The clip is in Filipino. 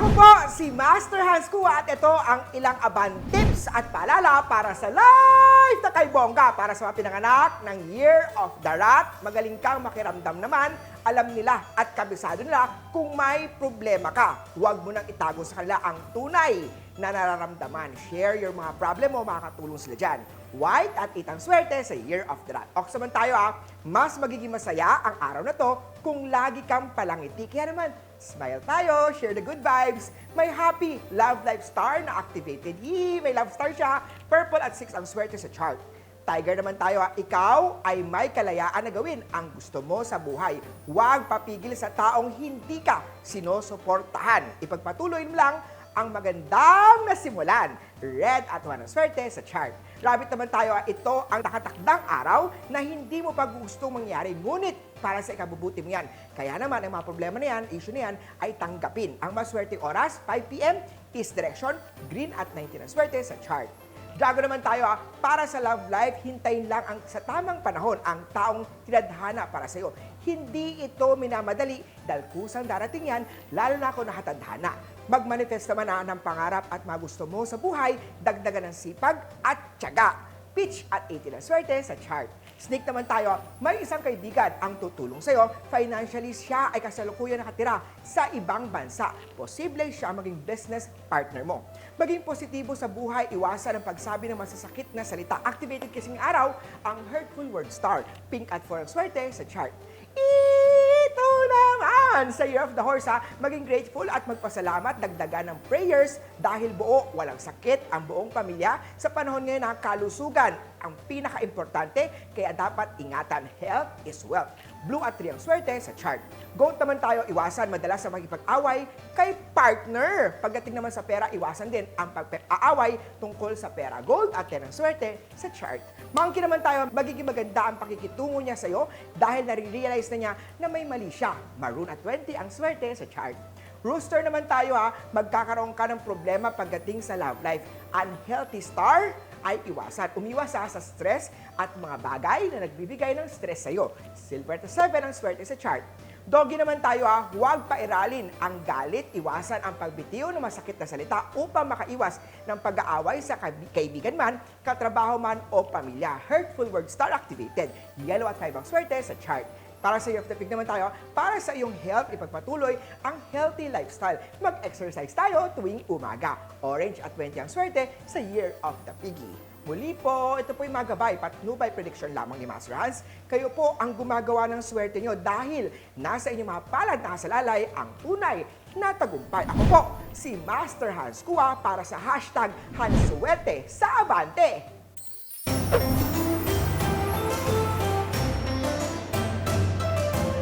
po si Master Hans Kua at ito ang ilang aban tips at paalala para sa life na kay Bongga para sa mga pinanganak ng Year of the Rat. Magaling kang makiramdam naman, alam nila at kabisado nila kung may problema ka. Huwag mo nang itago sa kanila ang tunay na nararamdaman. Share your mga problem mo, makakatulong sila dyan. White at itang swerte sa Year of the Rat. O saman tayo ha, mas magiging masaya ang araw na to kung lagi kang palangiti. Kaya naman, smile tayo, share the good vibes. May happy love life star na activated. Yee, may love star siya. Purple at 6 ang swerte sa chart. Tiger naman tayo ha, ikaw ay may kalayaan na gawin ang gusto mo sa buhay. Huwag papigil sa taong hindi ka sinusuportahan. Ipagpatuloy mo lang ang magandang nasimulan. Red at one ang swerte sa chart. Rabbit naman tayo, ah, ito ang nakatakdang araw na hindi mo pa gustong mangyari. Ngunit para sa ikabubuti mo yan. Kaya naman, ang mga problema na yan, issue na yan, ay tanggapin. Ang maswerteng oras, 5pm, is direction, green at 19 ang swerte sa chart. Drago naman tayo ha, para sa love life, hintayin lang ang sa tamang panahon ang taong tinadhana para sa iyo. Hindi ito minamadali dahil kusang darating yan, lalo na kung nakatadhana. Mag-manifest naman na ng pangarap at mga gusto mo sa buhay, dagdagan ng sipag at tiyaga. Pitch at 18 ang swerte sa chart. Snake naman tayo, may isang kaibigan ang tutulong sa'yo. Financially, siya ay kasalukuyan nakatira sa ibang bansa. Posible siya maging business partner mo. Maging positibo sa buhay, iwasan ang pagsabi ng masasakit na salita. Activated kasing araw ang Hurtful Word Star. Pink at 4 ang swerte sa chart. Ito naman sa Year of the Horse ha, maging grateful at magpasalamat, dagdagan ng prayers dahil buo, walang sakit ang buong pamilya sa panahon ngayon ng kalusugan. Ang pinaka-importante, kaya dapat ingatan, health is wealth. Blue at 3 ang swerte sa chart. Goat naman tayo, iwasan madalas sa makipag-away kay partner. Pagdating naman sa pera, iwasan din ang pag-aaway tungkol sa pera. Gold at 10 ang swerte sa chart. Monkey naman tayo, magiging maganda ang pakikitungo niya sa'yo dahil nare-realize na niya na may mali siya. Maroon at 20 ang swerte sa chart. Rooster naman tayo ha, magkakaroon ka ng problema pagdating sa love life. Unhealthy star ay iwasan. Umiwas ha sa stress at mga bagay na nagbibigay ng stress sa'yo. Silver to 7 ang swerte sa chart. Doggy naman tayo ha, huwag pairalin ang galit, iwasan ang pagbitiw ng masakit na salita upang makaiwas ng pag-aaway sa kaibigan man, katrabaho man o pamilya. Hurtful word star activated. Yellow at 5 ang swerte sa chart. Para sa Year of the Pig naman tayo, para sa iyong health, ipagpatuloy ang healthy lifestyle. Mag-exercise tayo tuwing umaga. Orange at 20 ang swerte sa Year of the Piggy. Muli po, ito po yung mga gabay, patnubay prediction lamang ni Master Hans. Kayo po ang gumagawa ng swerte nyo dahil nasa inyong mga palad na kasalalay ang tunay na tagumpay. Ako po, si Master Hans Kua para sa hashtag Hansuwerte sa Abante.